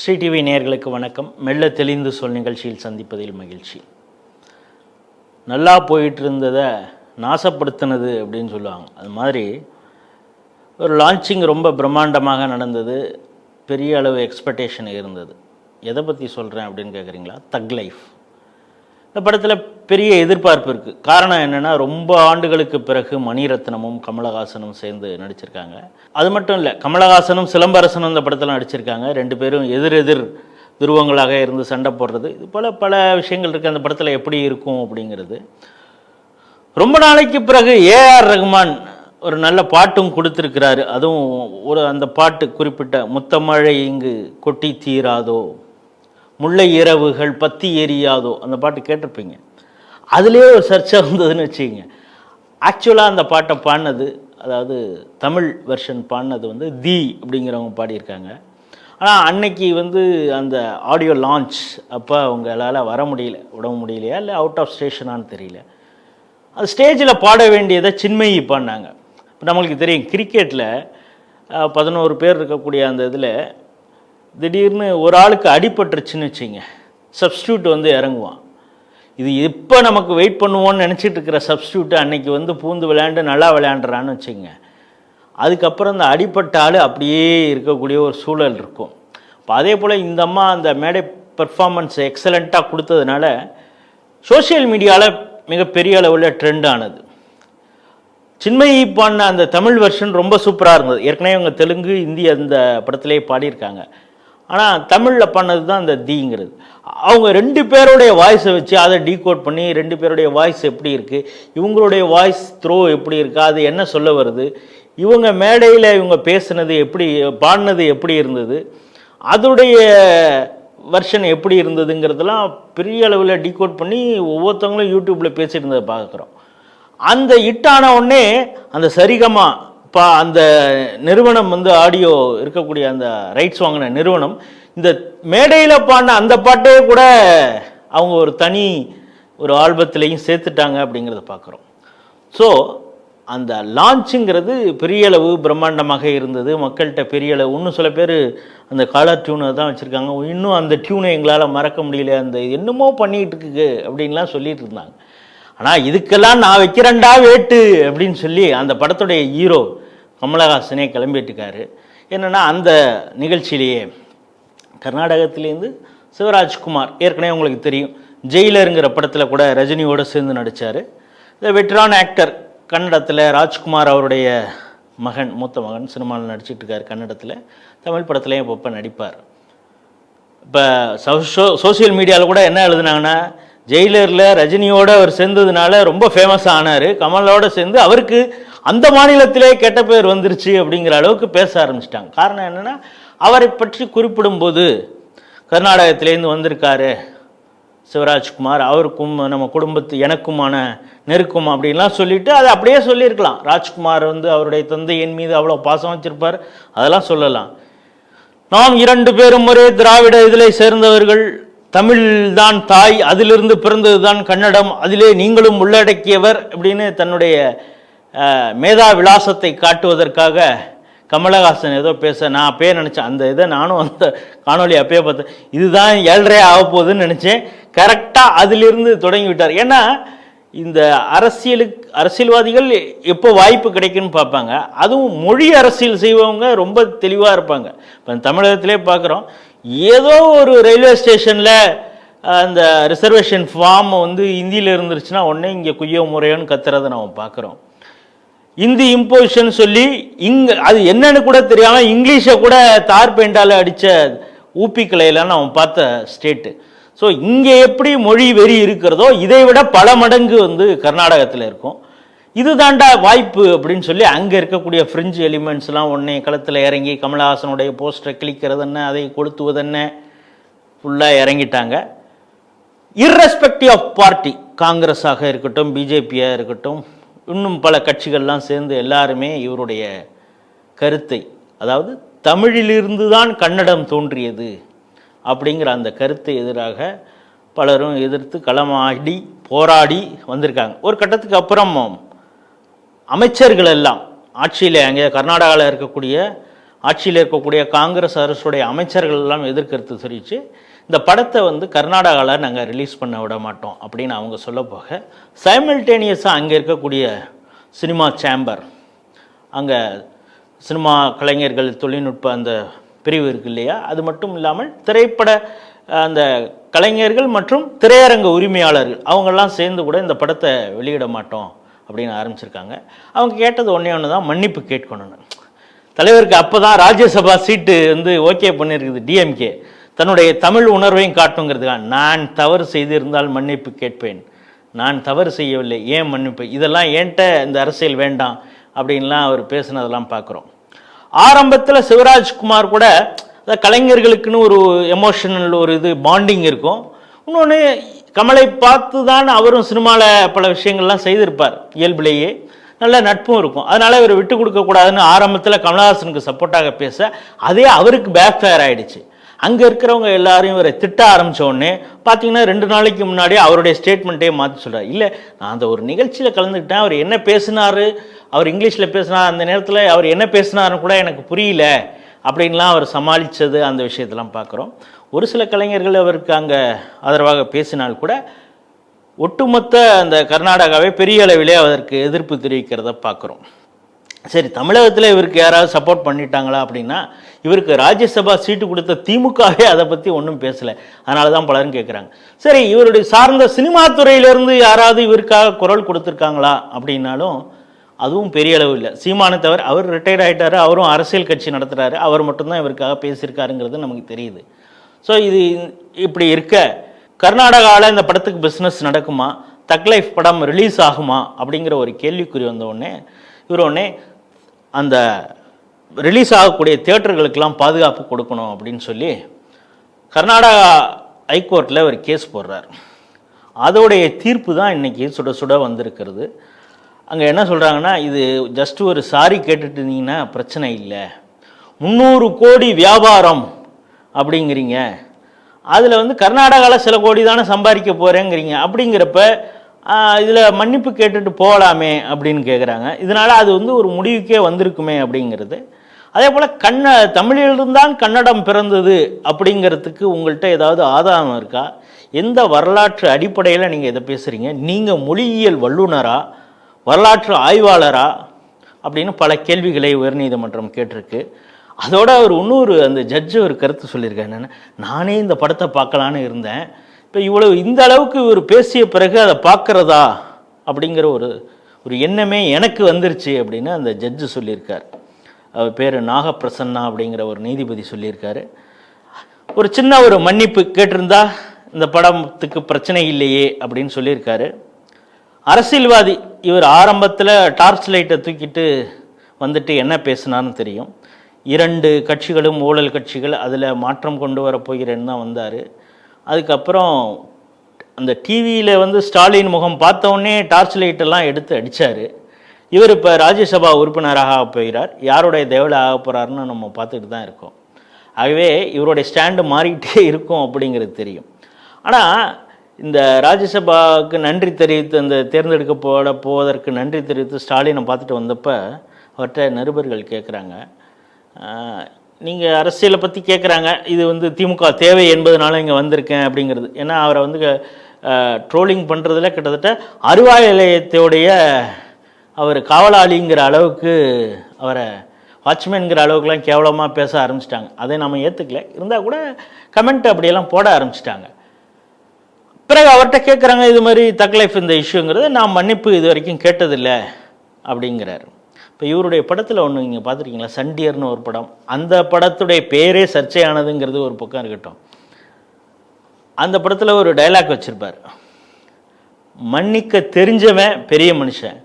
Sri TV நேயர்களுக்கு வணக்கம். மெல்ல தெளிந்து சொல் நிகழ்ச்சியில் சந்திப்பதில் மகிழ்ச்சி. நல்லா போயிட்டு இருந்ததை நாசப்படுத்தினது அப்படின்னு சொல்லுவாங்க. அது மாதிரி ஒரு லான்ச்சிங் ரொம்ப பிரம்மாண்டமாக நடந்தது. பெரிய அளவு எக்ஸ்பெக்டேஷன் இருந்தது. எதை பற்றி சொல்கிறேன் அப்படின்னு கேட்குறீங்களா தக் லைஃப் இந்த படத்தில் பெரிய எதிர்பார்ப்பு இருக்குது காரணம் என்னென்னா ரொம்ப ஆண்டுகளுக்கு பிறகு மணிரத்னமும் கமலஹாசனும் சேர்ந்து நடிச்சிருக்காங்க. அது மட்டும் இல்லை கமலஹாசனும் சிலம்பரசனும் இந்த படத்தில் நடிச்சிருக்காங்க. ரெண்டு பேரும் எதிர் எதிர் துருவங்களாக இருந்து சண்டை போடுறது. இது போல் பல விஷயங்கள் இருக்குது அந்த படத்தில் எப்படி இருக்கும் அப்படிங்கிறது. ரொம்ப நாளைக்கு பிறகு ஏஆர் ரகுமான் ஒரு நல்ல பாட்டும் கொடுத்துருக்கிறாரு. அதுவும் ஒரு அந்த பாட்டு குறிப்பிட்ட முத்தமழை இங்கு கொட்டி தீராதோ முல்லை இரவுகள் பத்தி எரியாதோ அந்த பாட்டு கேட்டிருப்பீங்க. அதுலேயே ஒரு சர்ச்சை வந்ததுன்னு வச்சுக்கோங்க. ஆக்சுவலாக அந்த பாட்டை பாடினது அதாவது தமிழ் வெர்ஷன் பாடினது வந்து தி அப்படிங்கிறவங்க பாடியிருக்காங்க. ஆனால் அன்னைக்கு வந்து அந்த ஆடியோ லான்ச் அப்போ அவங்களால வர முடியல உடம்பு முடியலையா? இல்லை அவுட் ஆஃப் ஸ்டேஷனான்னு தெரியல. அது ஸ்டேஜில் பாட வேண்டியதை சின்மயி பாடினாங்க. இப்போ நம்மளுக்கு தெரியும் கிரிக்கெட்டில் பதினோரு பேர் இருக்கக்கூடிய அந்த இதில் திடீர்னு ஒரு ஆளுக்கு அடிபட்டுருச்சுன்னு வச்சுங்க சப்ஸ்டியூட் வந்து இறங்குவான். இது இப்போ நமக்கு வெயிட் பண்ணுவோன்னு நினச்சிட்டு இருக்கிற சப்ஸ்டியூட்டு அன்னைக்கு வந்து பூந்து விளையாண்டு நல்லா விளையாண்டுறான்னு வச்சுங்க. அதுக்கப்புறம் இந்த அடிப்பட்ட ஆள் அப்படியே இருக்கக்கூடிய ஒரு சூழல் இருக்கும். இப்போ அதே போல் இந்த அம்மா அந்த மேடை பெர்ஃபார்மன்ஸ் எக்ஸலண்ட்டாக கொடுத்ததுனால சோஷியல் மீடியாவில் மிகப்பெரிய அளவில் ட்ரெண்ட் ஆனது. சின்மயி பாடின அந்த தமிழ் வெர்ஷன் ரொம்ப சூப்பராக இருந்தது. ஏற்கனவே அவங்க தெலுங்கு இந்தி அந்த படத்திலே பாடியிருக்காங்க. ஆனால் தமிழில் பண்ணது தான் அந்த தீங்கிறது. அவங்க ரெண்டு பேருடைய வாய்ஸை வச்சு அதை டீகோட் பண்ணி ரெண்டு பேருடைய வாய்ஸ் எப்படி இருக்குது இவங்களுடைய வாய்ஸ் த்ரோ எப்படி இருக்குது அது என்ன சொல்ல வருது இவங்க மேடையில் இவங்க பேசுனது எப்படி பாடினது எப்படி இருந்தது அதோடைய வெர்ஷன் எப்படி இருந்ததுங்கிறதெல்லாம் பெரிய அளவில் டீகோட் பண்ணி ஒவ்வொருத்தவங்களும் யூடியூப்பில் பேசியிருந்ததை பார்க்குறோம். அந்த இட்டான உடனே அந்த சரிகமாக இப்போ அந்த நிறுவனம் வந்து ஆடியோ இருக்கக்கூடிய அந்த ரைட்ஸ் வாங்கின நிறுவனம் இந்த மேடையில் பாடின அந்த பாட்டே கூட அவங்க ஒரு தனி ஒரு ஆல்பத்திலையும் சேர்த்துட்டாங்க அப்படிங்கிறத பார்க்குறோம் ஸோ அந்த லான்ச்சுங்கிறது பெரிய அளவு பிரம்மாண்டமாக இருந்தது. மக்கள்கிட்ட பெரிய அளவு இன்னும் சில பேர் அந்த காலர் டியூனை தான் வச்சுருக்காங்க. இன்னும் அந்த டியூனை எங்களால் மறக்க முடியல. அந்த என்னமோ பண்ணிகிட்டு இருக்கு அப்படின்லாம் சொல்லிட்டு இருந்தாங்க. ஆனால் இதுக்கெல்லாம் நான் வைக்கிறேன்டா வேட்டு அப்படின்னு சொல்லி அந்த படத்துடைய ஹீரோ கமலஹாசனே கிளம்பிட்டுருக்காரு என்னென்னா அந்த நிகழ்ச்சியிலேயே கர்நாடகத்திலேருந்து சிவராஜ்குமார் ஏற்கனவே உங்களுக்கு தெரியும் ஜெயிலருங்கிற படத்தில் கூட ரஜினியோடு சேர்ந்து நடித்தார் இந்த வெட்ரான் ஆக்டர் கன்னடத்தில் ராஜ்குமார் அவருடைய மகன் மூத்த மகன் சினிமாவில் நடிச்சிட்டு இருக்கார் கன்னடத்தில். தமிழ் படத்துலேயும் அப்பப்போ நடிப்பார். இப்போ சோ சோசியல் மீடியாவில் கூட என்ன எழுதுனாங்கன்னா ஜெயிலரில் ரஜினியோடு அவர் சேர்ந்ததுனால ரொம்ப ஃபேமஸ் ஆனார். கமலோட சேர்ந்து அவருக்கு அந்த மாநிலத்திலே கெட்ட பேர் வந்துருச்சு அப்படிங்கிற அளவுக்கு பேச ஆரம்பிச்சிட்டாங்க. காரணம் என்னென்னா அவரை பற்றி குறிப்பிடும்போது கர்நாடகத்திலேருந்து வந்திருக்காரு சிவராஜ்குமார். அவருக்கும் நம்ம குடும்பத்து எனக்குமான நெருக்கம் அப்படின்லாம் சொல்லிட்டு அதை அப்படியே சொல்லியிருக்கலாம். ராஜ்குமார் வந்து அவருடைய தந்தையின் மீது அவ்வளோ பாசம் வச்சிருப்பார். அதெல்லாம் சொல்லலாம். நாம் இரண்டு பேரும் ஒரே திராவிட இதில் சேர்ந்தவர்கள். தமிழ்தான் தாய் அதிலிருந்து பிறந்தது தான் கன்னடம் அதிலே நீங்களும் உள்ளடக்கியவர் அப்படின்னு தன்னுடைய மேதா விலாசத்தை காட்டுவதற்காக கமலஹாசன் ஏதோ பேச நான் அப்பயே நினச்சேன். அந்த இதை நானும் அந்த காணொலி அப்பயே பார்த்தேன் இதுதான் ஏழரை ஆக போகுதுன்னு நினச்சேன். கரெக்டாக அதிலிருந்து தொடங்கி விட்டார் ஏன்னா இந்த அரசியலுக்கு அரசியல்வாதிகள் எப்போ வாய்ப்பு கிடைக்குன்னு பார்ப்பாங்க. அதுவும் மொழி அரசியல் செய்வவங்க ரொம்ப தெளிவாக இருப்பாங்க. இப்போ தமிழகத்திலே பார்க்குறோம் ஏதோ ஒரு ரயில்வே ஸ்டேஷனில் அந்த ரிசர்வேஷன் ஃபார்ம் வந்து இந்தியில் இருந்துருச்சுன்னா உடனே இங்கே குய்யோ முறையோன்னு கத்துறதை நம்ம பார்க்குறோம் இந்தி இம்போசிஷன் சொல்லி இங்கே அது என்னன்னு கூட தெரியாமல் இங்கிலீஷை கூட தார் பெயிண்டால் அடித்த ஊப்பி கிளையிலாம் நம்ம பார்த்த ஸ்டேட்டு ஸோ இங்கே எப்படி மொழி வெறி இருக்கிறதோ இதை விட பல மடங்கு வந்து கர்நாடகத்தில் இருக்கும். இது தாண்டா வாய்ப்பு அப்படின்னு சொல்லி அங்கே இருக்கக்கூடிய ஃப்ரிஞ்ச் எலிமெண்ட்ஸ்லாம் உடனே களத்தில் இறங்கி கமலஹாசனுடைய போஸ்டரை கிளிக்கிறது என்ன அதை கொளுத்துவது என்ன ஃபுல்லாக இறங்கிட்டாங்க. இர்ரெஸ்பெக்டிவ் ஆஃப் பார்ட்டி காங்கிரஸாக இருக்கட்டும் பிஜேபியாக இருக்கட்டும் இன்னும் பல கட்சிகள்லாம் சேர்ந்து எல்லாருமே இவருடைய கருத்தை அதாவது தமிழிலிருந்து தான் கன்னடம் தோன்றியது அப்படிங்கிற அந்த கருத்தை எதிராக பலரும் எதிர்த்து களமாடி போராடி வந்திருக்காங்க. ஒரு கட்டத்துக்கு அப்புறம் அமைச்சர்கள் எல்லாம் ஆட்சியில் அங்கே கர்நாடகாவில் இருக்கக்கூடிய ஆட்சியில் இருக்கக்கூடிய காங்கிரஸ் அரசுடைய அமைச்சர்கள் எல்லாம் எதிர்க்கருத்து தெரிவித்து இந்த படத்தை வந்து கர்நாடகாவில் நாங்கள் ரிலீஸ் பண்ண விட மாட்டோம் அப்படின்னு அவங்க சொல்ல போக சைமல்டேனியஸாக அங்கே இருக்கக்கூடிய சினிமா சேம்பர் அங்கே சினிமா கலைஞர்கள் தொழில்நுட்ப அந்த பிரிவு இருக்கு இல்லையா? அது மட்டும் இல்லாமல் திரைப்பட அந்த கலைஞர்கள் மற்றும் திரையரங்க உரிமையாளர்கள் அவங்கெல்லாம் சேர்ந்து கூட இந்த படத்தை வெளியிட மாட்டோம். அப்படின்னு ஆரம்பிச்சிருக்காங்க. அவங்க கேட்டது ஒன்றே ஒன்று தான் மன்னிப்பு கேட்கணும்னு. தலைவருக்கு அப்போ தான் ராஜ்யசபா சீட்டு வந்து ஓகே பண்ணியிருக்குது டிஎம்கே தன்னுடைய தமிழ் உணர்வையும் காட்டுங்கிறதுக்காக நான் தவறு செய்திருந்தால் மன்னிப்பு கேட்பேன். நான் தவறு செய்யவில்லை ஏன் மன்னிப்பு? இதெல்லாம் ஏன்ட்ட இந்த அரசியல் வேண்டாம் அப்படின்லாம் அவர் பேசுனதெல்லாம் பார்க்குறோம். ஆரம்பத்தில் சிவராஜ்குமார் கூட கலைஞர்களுக்குன்னு ஒரு எமோஷனல் ஒரு இது பாண்டிங் இருக்கும். இன்னொன்று கமலை பார்த்து தான் அவரும் சினிமாவில் பல விஷயங்கள்லாம் செய்திருப்பார் இயல்பிலேயே. நல்ல நட்பும் இருக்கும். அதனால் இவர் விட்டு கொடுக்கக்கூடாதுன்னு ஆரம்பத்தில் கமலஹாசனுக்கு சப்போர்ட்டாக பேச அதே அவருக்கு பேக் ஃபயர் ஆகிடுச்சு அங்கே இருக்கிறவங்க எல்லாரும் இவரை திட்ட ஆரம்பித்தோடனே பார்த்தீங்கன்னா ரெண்டு நாளைக்கு முன்னாடி அவருடைய ஸ்டேட்மெண்ட்டே மாற்றி சொல்கிறார் இல்லை நான் அந்த ஒரு நிகழ்ச்சியில் கலந்துக்கிட்டேன் அவர் என்ன பேசினாரு அவர் இங்கிலீஷில் பேசினார் அந்த நேரத்தில் அவர் என்ன பேசினாருன்னு கூட எனக்கு புரியல. அப்படின்லாம் அவர் சமாளித்தது அந்த விஷயத்தெல்லாம் பார்க்குறோம். ஒரு சில கலைஞர்கள் அவருக்கு அங்கே ஆதரவாக பேசினால் கூட ஒட்டுமொத்த அந்த கர்நாடகாவே பெரிய அளவிலே அதற்கு எதிர்ப்பு தெரிவிக்கிறத பார்க்குறோம். சரி தமிழகத்தில் இவருக்கு யாராவது சப்போர்ட் பண்ணிட்டாங்களா அப்படின்னா இவருக்கு ராஜ்யசபா சீட்டு கொடுத்த திமுகவே அதை பற்றி ஒன்றும் பேசலை. அதனால தான் பலரும் கேட்குறாங்க சரி இவருடைய சார்ந்த சினிமா துறையிலேருந்து யாராவது இவருக்காக குரல் கொடுத்துருக்காங்களா அப்படின்னாலும் அதுவும் பெரிய அளவு இல்லை. சீமானை தவிர அவர் ரிட்டையர்ட் ஆகிட்டாரு அவரும் அரசியல் கட்சி நடத்துகிறாரு அவர் மட்டும்தான் இவருக்காக பேசியிருக்காருங்கிறது நமக்கு தெரியுது. ஸோ இது இப்படி இருக்க கர்நாடகாவில் இந்த படத்துக்கு பிஸ்னஸ் நடக்குமா? தக் லைஃப் படம் ரிலீஸ் ஆகுமா? அப்படிங்கிற ஒரு கேள்விக்குறி வந்த உடனே இவர் உடனே அந்த ரிலீஸ் ஆகக்கூடிய தியேட்டர்களுக்கெல்லாம் பாதுகாப்பு கொடுக்கணும் அப்படின்னு சொல்லி கர்நாடகா ஹைகோர்ட்டில் ஒரு கேஸ் போடுறார். அதோடைய தீர்ப்பு தான் இன்றைக்கி சுட சுட வந்திருக்கிறது. அங்கே என்ன சொல்கிறாங்கன்னா இது ஜஸ்ட் ஒரு சாரி கேட்டுட்டு இருந்தீங்கன்னா பிரச்சனை இல்லை. முந்நூறு கோடி வியாபாரம் அப்படிங்கிறீங்க. அதில் வந்து கர்நாடகாவில் சில கோடி தானே சம்பாதிக்க போகிறேங்கிறீங்க அப்படிங்கிறப்ப இதில் மன்னிப்பு கேட்டுட்டு போகலாமே அப்படின்னு கேட்குறாங்க இதனால் அது வந்து ஒரு முடிவுக்கே வந்திருக்குமே அப்படிங்கிறது. அதே போல் கண்ண தமிழிலிருந்தான் கன்னடம் பிறந்தது அப்படிங்கிறதுக்கு உங்கள்கிட்ட ஏதாவது ஆதாரம் இருக்கா? எந்த வரலாற்று அடிப்படையில் நீங்கள் இதை பேசுகிறீங்க நீங்கள் மொழியியல் வல்லுநராக வரலாற்று ஆய்வாளரா அப்படின்னு பல கேள்விகளை உயர்நீதிமன்றம் கேட்டிருக்கு. அதோட அவர் இன்னொரு அந்த ஜட்ஜு ஒரு கருத்து சொல்லியிருக்காரு. என்னென்னா நானே இந்த படத்தை பார்க்கலான்னு இருந்தேன். இப்போ இவ்வளவு இந்த அளவுக்கு இவர் பேசிய பிறகு அதை பார்க்குறதா அப்படிங்கிற ஒரு ஒரு எண்ணமே எனக்கு வந்துருச்சு அப்படின்னு அந்த ஜட்ஜு சொல்லியிருக்கார். அவர் பேர் நாகப்பிரசன்னா அப்படிங்கிற ஒரு நீதிபதி சொல்லியிருக்காரு. ஒரு சின்ன ஒரு மன்னிப்பு கேட்டிருந்தா இந்த படத்துக்கு பிரச்சனை இல்லையே அப்படின்னு சொல்லியிருக்காரு. அரசியல்வாதி இவர் ஆரம்பத்தில் டார்ச் லைட்டை தூக்கிட்டு வந்துட்டு என்ன பேசினான்னு தெரியும். இரண்டு கட்சிகளும் ஊழல் கட்சிகள் அதில் மாற்றம் கொண்டு வர போகிறேன்னு தான் வந்தார். அதுக்கப்புறம் அந்த டிவியில் வந்து ஸ்டாலின் முகம் பார்த்தோன்னே டார்ச் லைட்டெல்லாம் எடுத்து அடித்தார் இவர் இப்போ ராஜ்யசபா உறுப்பினராக ஆகப் போகிறார். யாருடைய தேவலை ஆக போகிறாருன்னு நம்ம பார்த்துட்டு தான் இருக்கோம். ஆகவே இவருடைய ஸ்டாண்டு மாறிக்கிட்டே இருக்கும் அப்படிங்கிறது தெரியும். ஆனால் இந்த ராஜ்யசபாவுக்கு நன்றி தெரிவித்து அந்த தேர்ந்தெடுக்க போட போவதற்கு நன்றி தெரிவித்து ஸ்டாலினை பார்த்துட்டு வந்தப்போ அவர்கிட்ட நிருபர்கள் கேட்குறாங்க நீங்கள் அரசியலை பற்றி கேட்குறாங்க இது வந்து திமுக தேவை என்பதனால இங்கே வந்திருக்கேன் அப்படிங்கிறது. ஏன்னா அவரை வந்து ட்ரோலிங் பண்ணுறதுல கிட்டத்தட்ட அறுவாய் நிலையத்தோடைய அவர் காவலாளிங்கிற அளவுக்கு அவரை வாட்ச்மேனுங்கிற அளவுக்குலாம் கேவலமாக பேச ஆரம்பிச்சிட்டாங்க. அதை நம்ம ஏற்றுக்கல இருந்தால் கூட கமெண்ட் அப்படியெல்லாம் போட ஆரம்பிச்சிட்டாங்க. பிறகு அவர்கிட்ட கேட்குறாங்க இது மாதிரி தக்லைஃப் இந்த இஷ்யூங்கிறது நான் மன்னிப்பு இது வரைக்கும் கேட்டதில்லை அப்படிங்கிறாரு. இப்போ இவருடைய படத்தில் ஒன்று நீங்கள் பார்த்துருக்கீங்களா? சண்டியர்னு ஒரு படம். அந்த படத்துடைய பேரே சர்ச்சையானதுங்கிறது ஒரு பக்கம் இருக்கட்டும். அந்த படத்தில் ஒரு டைலாக் வச்சுருப்பார். மன்னிக்க தெரிஞ்சவன் பெரிய மனுஷன்.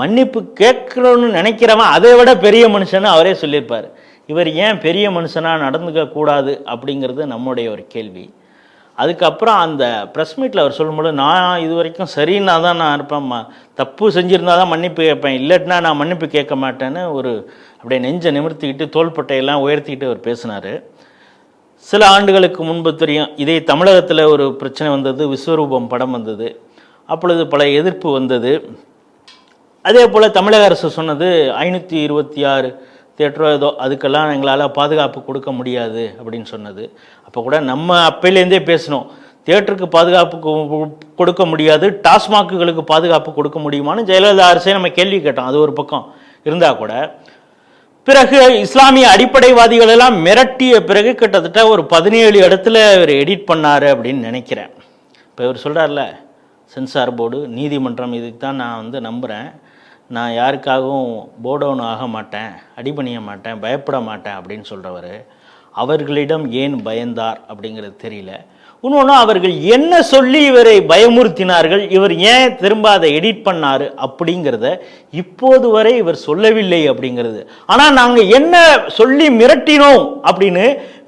மன்னிப்பு கேட்கணும்னு நினைக்கிறவன் அதை விட பெரிய மனுஷன்னு அவரே சொல்லியிருப்பார். இவர் ஏன் பெரிய மனுஷனாக நடந்துக்க கூடாது அப்படிங்கிறது நம்முடைய ஒரு கேள்வி. அதுக்கப்புறம் அந்த ப்ரெஸ் மீட்டில் அவர் சொல்லும்போது நான் இது வரைக்கும் சரின்னா தான் நான் இருப்பேன் ம- தப்பு செஞ்சுருந்தால் தான் மன்னிப்பு கேட்பேன். இல்லட்டினா நான் மன்னிப்பு கேட்க மாட்டேன்னு ஒரு அப்படியே நெஞ்சை நிமிர்த்திக்கிட்டு தோள்பட்டையெல்லாம் உயர்த்திக்கிட்டு அவர் பேசினார். சில ஆண்டுகளுக்கு முன்பு தெரியும் இதே தமிழகத்தில் ஒரு பிரச்சனை வந்தது விஸ்வரூபம் படம் வந்தது. அப்பொழுது பல எதிர்ப்பு வந்தது. அதே போல் தமிழக அரசு சொன்னது ஐநூற்றி இருபத்தி ஆறு தேட்டரோ ஏதோ அதுக்கெல்லாம் எங்களால் பாதுகாப்பு கொடுக்க முடியாது அப்படின்னு சொன்னது. அப்போ கூட நம்ம அப்பையிலேருந்தே பேசணும் தேட்டருக்கு பாதுகாப்பு கொடுக்க முடியாது டாஸ்மாக்குகளுக்கு பாதுகாப்பு கொடுக்க முடியுமான்னு ஜெயலலிதா அரசே நம்ம கேள்வி கேட்டோம். அது ஒரு பக்கம் இருந்தால் கூட. பிறகு இஸ்லாமிய அடிப்படைவாதிகள் எல்லாம் மிரட்டிய பிறகு கிட்டத்தட்ட ஒரு பதினேழு இடத்துல இவர் எடிட் பண்ணாரு அப்படின்னு நினைக்கிறேன். இப்போ இவர் சொல்கிறார்ல சென்சார் போர்டு நீதிமன்றம் இதுக்கு தான் நான் வந்து நம்புகிறேன் நான் யாருக்காகவும் போடவுன் ஆக மாட்டேன் அடிபணிய மாட்டேன் பயப்பட மாட்டேன் அப்படின்னு சொல்கிறவர் அவர்களிடம் ஏன் பயந்தார் அப்படிங்கிறது தெரியல. இன்னொன்று அவர்கள் என்ன சொல்லி இவரை பயமுறுத்தினார்கள் இவர் ஏன் திரும்ப அதை எடிட் பண்ணார் அப்படிங்கிறத இப்போது வரை இவர் சொல்லவில்லை அப்படிங்கிறது. ஆனால் நாங்கள் என்ன சொல்லி மிரட்டினோம் அப்படின்னு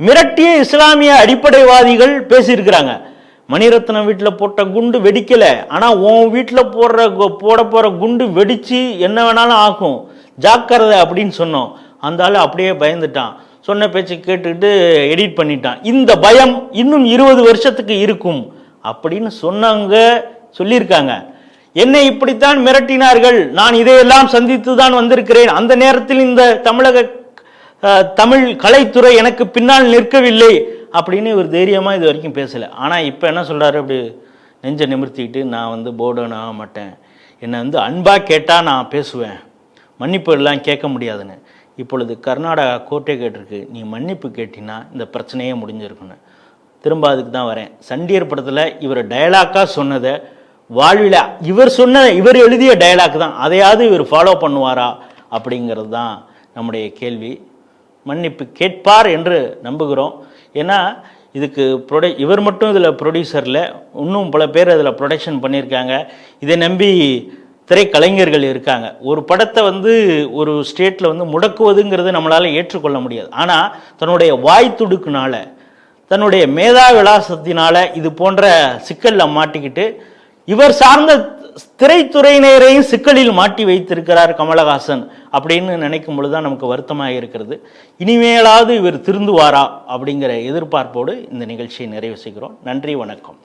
மிரட்டிய இஸ்லாமிய அடிப்படைவாதிகள் பேசியிருக்கிறாங்க. மணிரத்னம் வீட்டில் போட்ட குண்டு வெடிக்கல. ஆனால் உன் வீட்டில் போடுற கு- போட போகிற குண்டு வெடித்து என்ன வேணாலும் ஆகும். ஜாக்கிரதை அப்படின்னு சொன்னோம். அந்த ஆள் அப்படியே பயந்துட்டான். சொன்ன பேச்சு கேட்டுக்கிட்டு எடிட் பண்ணிட்டான். இந்த பயம் இன்னும் இருபது வருஷத்துக்கு இருக்கும். அப்படின்னு சொன்னாங்க சொல்லியிருக்காங்க. என்னை இப்படித்தான் மிரட்டினார்கள். நான் இதையெல்லாம் சந்தித்து தான் வந்திருக்கிறேன். அந்த நேரத்தில் இந்த தமிழக தமிழ் கலைத்துறை எனக்கு பின்னால் நிற்கவில்லை அப்படின்னு இவர் தைரியமாக இது வரைக்கும் பேசலை. ஆனால் இப்போ என்ன சொல்கிறாரு அப்படி நெஞ்சை நிமிர்த்திக்கிட்டு நான் வந்து போர்டன் ஆக மாட்டேன். என்னை வந்து அன்பாக கேட்டால் நான் பேசுவேன். மன்னிப்பு எல்லாம் கேட்க முடியாதுன்னு. இப்பொழுது கர்நாடகா கோர்ட்டே கேட்டிருக்கு. நீ மன்னிப்பு கேட்டினா இந்த பிரச்சனையே முடிஞ்சிருக்குன்னு. திரும்ப அதுக்கு தான் வரேன். சண்டியர் படத்தில் இவர் டயலாக்காக சொன்னதை வாழ்வில் இவர் சொன்ன இவர் எழுதிய டயலாக் தான். அதையாவது இவர் ஃபாலோ பண்ணுவாரா அப்படிங்கிறது தான் நம்முடைய கேள்வி. மன்னிப்பு கேட்பார் என்று நம்புகிறோம். ஏன்னா இதுக்கு ப்ரொடை இவர் மட்டும் இதில் ப்ரொடியூசரில் இன்னும் பல பேர் அதில் ப்ரொடக்ஷன் பண்ணியிருக்காங்க. இதை நம்பி திரைக்கலைஞர்கள் இருக்காங்க. ஒரு படத்தை வந்து ஒரு ஸ்டேட்டில் வந்து முடக்குவதுங்கிறது நம்மளால் ஏற்றுக்கொள்ள முடியாது. ஆனால் தன்னுடைய வாய் துடுக்குனால தன்னுடைய மேதா விலாசத்தினால இது போன்ற சிக்கலில் மாட்டிக்கிட்டு இவர் சார்ந்த திரைத்துறையினரையும் சிக்கலில் மாட்டி வைத்திருக்கிறார் கமலஹாசன் அப்படின்னு நினைக்கும் பொழுது தான் நமக்கு வருத்தமாக இருக்கிறது. இனிமேலாவது இவர் திருந்துவாரா அப்படிங்கிற எதிர்பார்ப்போடு இந்த நிகழ்ச்சியை நிறைவு செய்கிறோம். நன்றி வணக்கம்.